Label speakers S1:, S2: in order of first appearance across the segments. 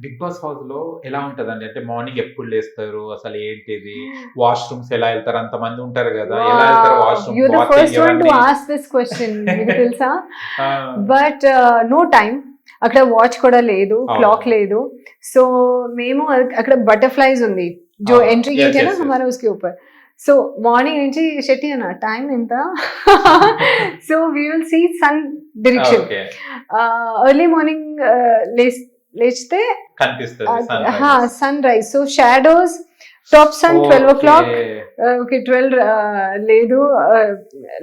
S1: Big boss హౌస్లో ఎలా ఉంటదండి? అంటే మార్నింగ్ ఎప్పుడు లేస్తారు? అసలు ఏంటిది? Hmm. వాష్రూమ్స్ ఎలా వెళ్తారు? అంత మంది ఉంటారు కదా. ఎలా
S2: తెలుసా? బట్ నో టైం అక్కడ వాచ్ కూడా లేదు. క్లాక్ లేదు. సో మేము అక్కడ బటర్ఫ్లైస్ ఉంది. జో
S1: ఎంట్రీ గేట్
S2: అయినా ఉస్కి ఊపర్ సో మార్నింగ్ నుంచి షెట్టి అన్న టైం ఎంత? So we will see sun direction
S1: early
S2: morning Lay's లేచితే sunrise so shadows top sun twelve o'clock okay twelve లేదు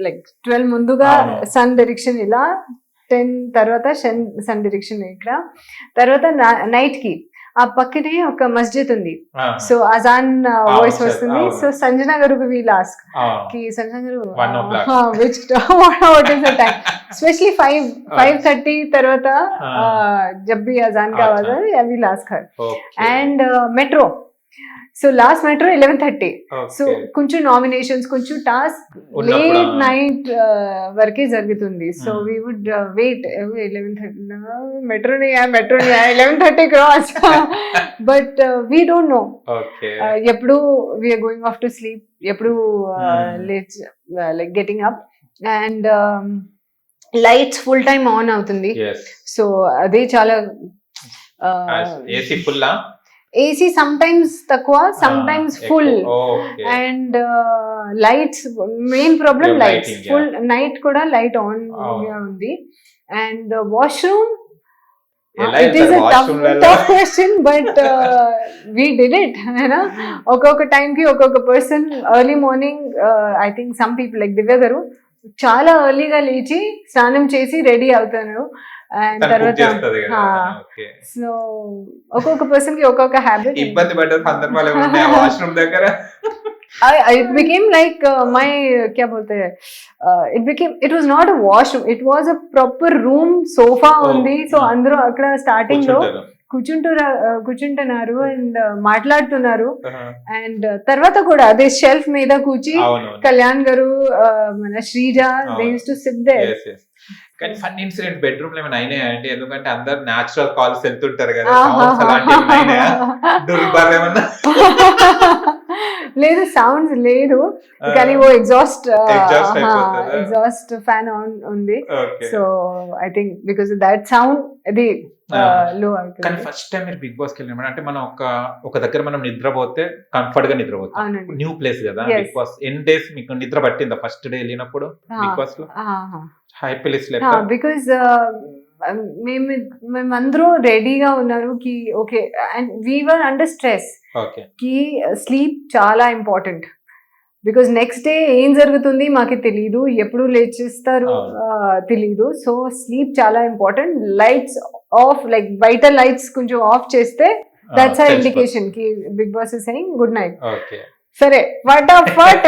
S2: లైక్ ట్వెల్వ్ ముందుగా. సన్ డైరెక్షన్ ఇలా టెన్ తర్వాత సన్ సన్ డైరెక్షన్ ఇక్కడ. తర్వాత నైట్కి. ఆ పక్కనే ఒక మస్జిద్ ఉంది. సో అజాన్ వాయిస్ వస్తుంది. సో సంజన గారు we'll time specially five five thirty తర్వాత జబ్బి అజాన్ కావాలి we'll ask and metro so last metro eleven thirty so కొంచెం నామినేషన్స్ కొంచెం టాస్క్ లేట్. నైట్ వరకే జరుగుతుంది. So. We would wait eleven thirty metro metro eleven thirty cross but we don't
S1: know
S2: ఎప్పుడు we are going off to sleep
S1: ఎప్పుడు.
S2: Late like getting up and lights full time on అవుతుంది. So అదే చాలా
S1: AC full
S2: AC some times తక్కువ some times full and
S1: lights
S2: main
S1: problem lights.
S2: Full night కూడా light on
S1: Oh.
S2: ఉంది. And
S1: washroom it
S2: is tough question but we did it ఒక్కొక్క time కి ఒక్కొక్క person early morning I think some people like Divya garu చాలా ఎర్లీగా లేచి స్నానం చేసి రెడీ అవుతున్నారు అండ్ తర్వాత సో ఒక్కొక్క పర్సన్కి ఒక్కొక్క హ్యాబిట్
S1: ఇబ్బంది వాష్రూమ్ దగ్గర?
S2: ఇట్ బికేమ్ లైక్ మై క్యా బోల్తే it became it was not a washroom it was a proper room sofa ఉంది. సో అందరూ అక్కడ స్టార్టింగ్లో
S1: కూర్చుంటురా.
S2: Uh, కూర్చుంటున్నారు అండ్ uh,
S1: మాట్లాడుతున్నారు.
S2: అండ్ uh, తర్వాత కూడా అదే షెల్ఫ్ మీద కూర్చి కళ్యాణ్ గారు మన Sreeja they to
S1: sit there కానీ ఫన్ ఇన్సిడెంట్ బెడ్రూమ్లో ఏమైనా అయినాయా అంటే ఎందుకంటే అందరు నాచురల్ కాల్స్ వెళ్తుంటారు కదా అలాంటివి ఏమన్నా?
S2: లేదు సౌండ్స్ లేదు. కానీ ఓ ఎగ్జాస్ట్? ఎగ్జాస్ట్ ఫ్యాన్ ఆన్ ఉంది. So I think because that sound అది. లో
S1: కానీ ఫస్ట్ టైం మీరు బిగ్ బాస్కి వెళ్ళినప్పుడు అంటే మనం ఒక ఒక దగ్గర మనం నిద్రపోతే కంఫర్ట్గా నిద్రపోతాం న్యూ ప్లేస్ కదా. బిగ్ బాస్ ఎన్ని డేస్ మీకు నిద్ర పట్టిందా? ఫస్ట్ డే వెళ్ళినప్పుడు బిగ్ బాస్లో? హై ప్లేస్ లెక్క
S2: బికాస్ మేము మేమందరూ రెడీగా ఉన్నారు కి okay and we were
S1: under
S2: స్ట్రెస్కి sleep చాలా ఇంపార్టెంట్ బికాస్ నెక్స్ట్ డే ఏం జరుగుతుంది మాకు తెలియదు ఎప్పుడు లేచేస్తారు. తెలియదు సో స్లీప్ చాలా ఇంపార్టెంట్ లైట్స్ ఆఫ్ లైక్ బయట లైట్స్ కొంచెం ఆఫ్ చేస్తే దట్స్ ఆ ఇండికేషన్కి Bigg Boss saying good
S1: night
S2: సరే ఫటాఫట్.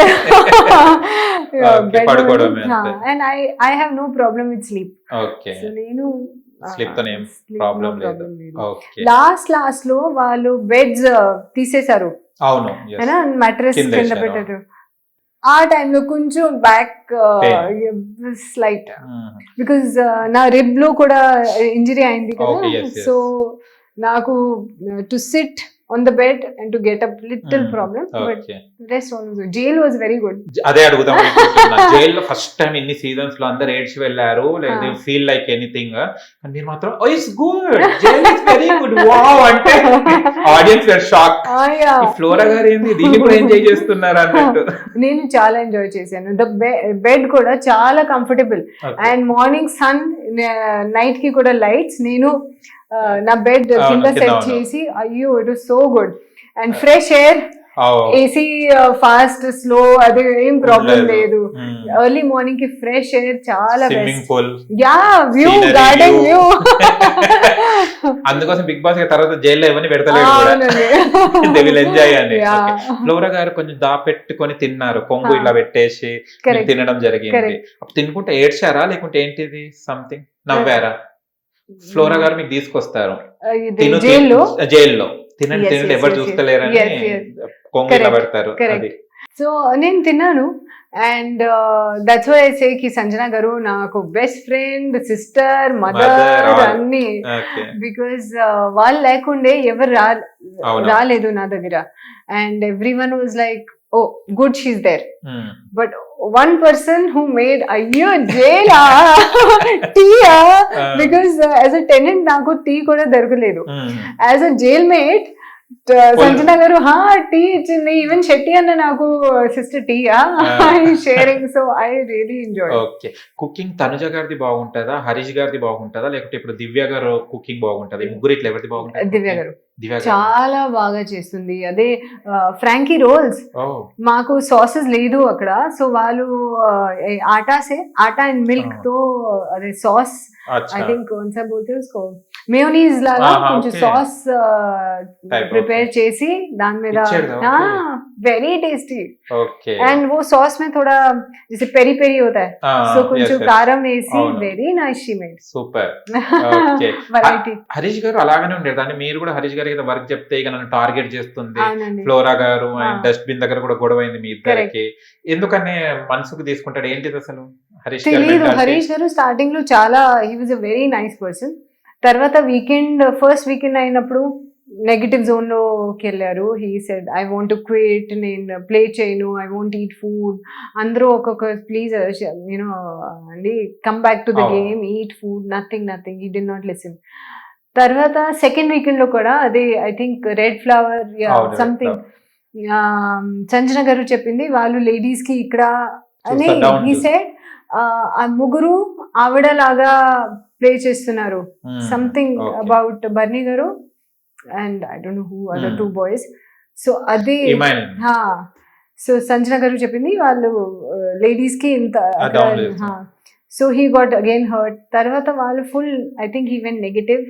S2: And I I have
S1: no
S2: problem with
S1: sleep so నేను లేదు. ఓకే
S2: లాస్ట్ లాస్ట్లో వాళ్ళు బెడ్స్ తీసేశారు
S1: అవును yes.
S2: మెట్రెస్
S1: కింద.
S2: పెట్టారు ఆ టైంలో కొంచెం బ్యాక్ స్లైట్. బికాజ్ నా రిబ్లో కూడా ఇంజరీ అయింది కదా. సో నాకు to sit on the bed and to get
S1: up
S2: little. Problem
S1: but
S2: rest also jail was very good
S1: అదే అడుగుదాం జైల్లో ఫస్ట్ టైం ఇన్ని సీజన్స్లో అందరు ఏడ్చి వెళ్ళారు లేదా. ఫీల్ లైక్ ఎనీథింగ్ కానీ మీరు మాత్రం ఓ it's good jail is very good wow అంటే ఆడియన్స్ వేర్ షాక్ ఫ్లోరా గారు ఏంది? దీన్ని కూడా ఎంజాయ్ చేస్తున్నారు అన్నట్టు.
S2: నేను చాలా ఎంజాయ్ చేశాను. ద బెడ్ కూడా చాలా కంఫర్టబుల్ అండ్ మార్నింగ్ సన్ నైట్కి కూడా లైట్స్ నేను నా బెడ్
S1: అవును,
S2: కింద సెట్. చేసి అయ్యో it so good and fresh air AC fast slow అది ఏం ప్రాబ్లం లేదు. ఎర్లీ మార్నింగ్కి ఫ్రెష్ ఎయిర్ చాలా యా వ్యూ గార్డెన్. వ్యూ
S1: అందుకోసం బిగ్ బాస్ తర్వాత జైల్లో ఇవన్నీ దే విల్ ఎంజాయ్ అని ఫ్లోరా గారు కొంచెం దాపెట్టుకొని తిన్నారు. కొంగు
S2: Ah.
S1: ఇలా పెట్టేసి తినడం జరిగింది. తినుకుంటే ఏడ్చారా? లేకుంటే ఏంటిది? సంథింగ్ నవ్వారా? ఫ్లోరా గారు మీకు తీసుకొస్తారు.
S2: జైల్లో?
S1: జైల్లో. తినండి తినండి ఎవరు చూస్తలేరని. కొంగు పెడతారు. అది.
S2: సో నేను తిన్నాను. అండ్ దట్స్ వై సే కి సంజన గారు నాకు బెస్ట్ ఫ్రెండ్ సిస్టర్ మదర్. అన్ని. బికాస్ వాళ్ళు లేకుండే ఎవరు. రాలేదు నా దగ్గర. And every one was like oh good she's there
S1: Hmm.
S2: But one person who made అయ్యో జైలా టీయా
S1: Ah.
S2: Because as a tenant నాకు టీ కూడా దొరకలేదు. As a jail mate Sanjana గారు హా టీ ఇచ్చింది ఈవెన్ శెట్టి అన్న నాకు సిస్టర్ టీయా sharing so I really enjoy
S1: okay cooking Tanuja గారిది బాగుంటుందా? హరీష్ గారిది బాగుంటుందా? లేకపోతే ఇప్పుడు దివ్య గారు కుకింగ్ బాగుంటది ముగ్గురు ఇట్లా ఎవరిది బాగుంటుంది?
S2: దివ్య గారు. చాలా బాగా చేస్తుంది. అదే ఫ్రాంకీ రోల్స్ మాకు సాసెస్ లేదు అక్కడ. సో వాళ్ళు ఆటాసే ఆటా అండ్ మిల్క్తో అదే సాస్ ఐ థింక్ కొంచెం మేయోనీస్ లాగా కొంచెం సాస్ ప్రిపేర్ చేసి దాని మీద
S1: ఇచ్చాడు, okay.
S2: Very tasty
S1: okay
S2: and वो सॉस में थोड़ा जैसे पेरी पेरी होता है
S1: Ah,
S2: సో కొంచెం కారం వేసి
S1: అవును.
S2: Very nice she made
S1: super Okay.
S2: Variety
S1: Harish గారు అలాగనే ఉండేది అంటే మీరు కూడా హరీష్ గారికి వర్క్ చెప్తే ఇక నన్ను టార్గెట్ చేస్తుంది
S2: అవునండి
S1: ఫ్లోరా గారు అండ్
S2: ఆ.
S1: డస్ట్బిన్ దగ్గర కూడా గొడవ అయింది మీ ఇద్దరికి ఎందుకనే మనసుకు తీసుకుంటాడు ఏంటిది అసలు హరీష్ గారి
S2: తెలీదు
S1: mentality?
S2: హరీష్ గారు స్టార్టింగ్ లో చాలా he was a very nice person తర్వాత వీకెండ్ ఫస్ట్ వీకెండ్ అయినప్పుడు నెగిటివ్ జోన్లోకి వెళ్ళారు he said I want quit నేను ప్లే చేయను. ఐ వాంట్ ఈట్ ఫుడ్ అందరూ ఒక్కొక్క ప్లీజ్ యూనో అండి come back to
S1: the.
S2: Game eat food nothing nothing he did not listen తర్వాత సెకండ్ వీకెండ్లో కూడా అదే I
S1: think red
S2: flower something Sanjana గారు చెప్పింది వాళ్ళు లేడీస్కి ఇక్కడ అని said, uh, ఆ ముగ్గురు ఆవిడ లాగా ప్లే చేస్తున్నారు. సంథింగ్. అబౌట్ బర్నీ గారు and I don't know who
S1: other.
S2: Two boys so అది సో సంజన గారు చెప్పింది వాళ్ళు లేడీస్కి ఇంత. So he. Got again hurt తర్వాత వాళ్ళు full I think even
S1: negative.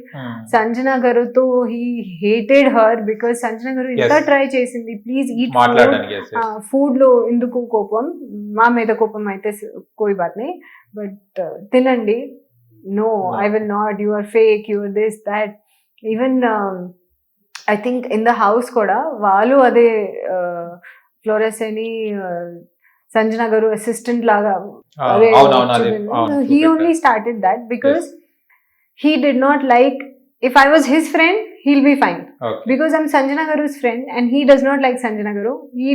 S2: Sanjana గారుతో he hated her because Sanjana గారు ఇంత. ట్రై చేసింది.
S1: Please
S2: eat. ఫుడ్లో ఎందుకు కోపం? మా మీద కోపం అయితే కోయి బాత్ నే బట్ తినండి. No
S1: No.
S2: I will not you are fake you are this that even I think in the house కూడా వాళ్ళు అదే ఫ్లోరెస్ అని uh, సంజన గారు అసిస్టెంట్ లాగా he. Only started that because he did not like if I was
S1: his
S2: friend he'll be fine friend and he does not like Sanjana Garu. He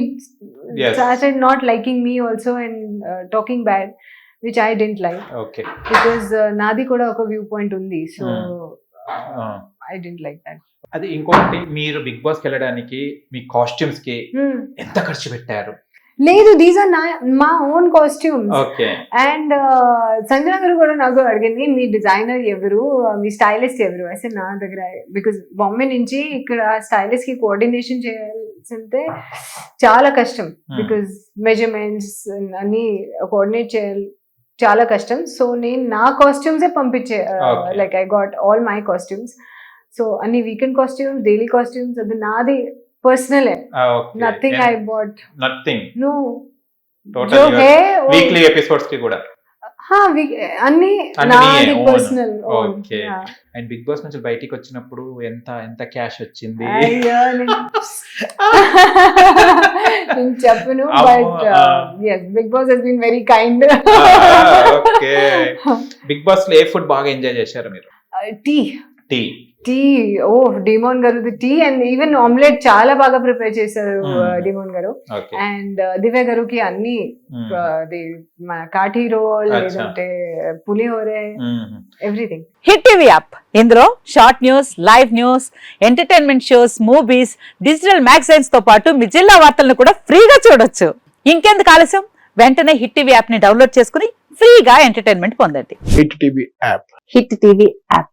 S1: Yes.
S2: started not liking me also and uh, talking bad, which I didn't like
S1: Okay.
S2: because uh, నాది కూడా ఒక view point ఉంది
S1: so.
S2: I don't like that
S1: అది ఇంకొకటి మీరు big బాస్కి వెళ్ళడానికి మీ కాస్ట్యూమ్స్కి ఎంత ఖర్చు పెట్టారు?
S2: లేదు దీస్ ఆర్ నా మా own costumes
S1: okay.
S2: And Sanjana గారు కూడా నాకు అడిగింది మీ డిజైనర్ ఎవరు? మీ స్టైలిస్ట్ ఎవరు? అసలు నా దగ్గర బికాస్ బాంబే నుంచి ఇక్కడ స్టైలిస్ట్కి కోఆర్డినేషన్ చేయాల్సింటే చాలా కష్టం. బికాస్ మెజర్మెంట్స్ అన్ని కోఆర్డినేట్ చేయాలి చాలా కష్టం. సో నేను నా కాస్ట్యూమ్సే పంపించే. Like I got all my costumes so అన్ని వీకెండ్ కాస్ట్యూమ్స్ డైలీ కాస్ట్యూమ్స్ అది నాది personal
S1: nothing
S2: I
S1: bought
S2: nothing నువ్వు
S1: వీక్లీ ఎపిసోడ్స్కి కూడా
S2: అన్ని personal
S1: okay and Bigg Boss నుంచి బయటికి వచ్చినప్పుడు ఎంత ఎంత క్యాష్ వచ్చింది?
S2: చెప్పను but yes Bigg Boss has been very
S1: kind okay Bigg బాస్లో ఏ ఫుడ్ బాగా ఎంజాయ్ చేశారు మీరు?
S2: Tea
S1: tea
S2: tea oh Demon garu tea and even omelette చాలా బాగా ప్రిపేర్ చేశారు. డిమోన్ గారు.
S1: ఓకే.
S2: అండ్ దివ్య గారుకి అన్ని కాఠీ రోల్. లేదంటే పులిహోరే ఎవ్రీథింగ్.
S3: Hit TV app. ఇందులో short news live news entertainment shows movies digital మ్యాగజైన్స్తో పాటు మీ జిల్లా వార్తలను కూడా ఫ్రీగా చూడొచ్చు. ఇంకెందుకు ఆలస్యం? వెంటనే హిట్ టీవీ యాప్ని డౌన్లోడ్ చేసుకుని ఫ్రీగా ఎంటర్టైన్మెంట్ పొందండి.
S4: Hit TV app.
S3: Hit TV app.